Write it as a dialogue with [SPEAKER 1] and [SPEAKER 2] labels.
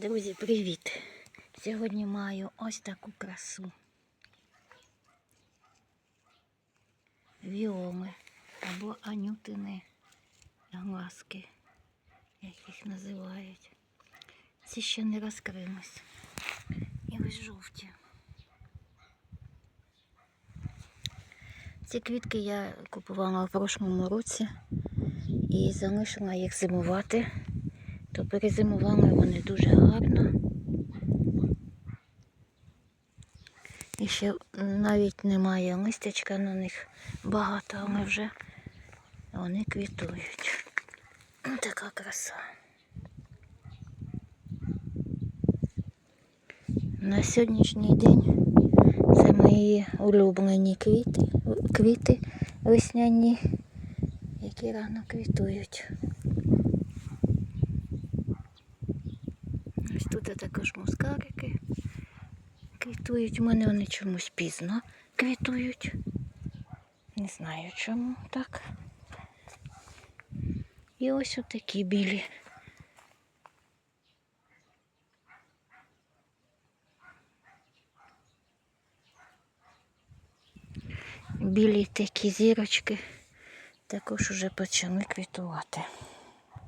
[SPEAKER 1] Друзі, привіт! Сьогодні маю ось таку красу. Віоми або анютини глазки, як їх називають. Ці ще не розкрились. І ось жовті. Ці квітки я купувала в прошлому році і залишила їх зимувати то перезимували вони дуже гарно. І ще навіть немає листячка на них багато, але вже вони квітують. Така краса. На сьогоднішній день це мої улюблені квіти, квіти весняні, які рано квітують. Ось тут також мускарики квітують. У мене вони чомусь пізно квітують. Не знаю чому так. І ось отакі білі. Білі такі зірочки також уже почали квітувати.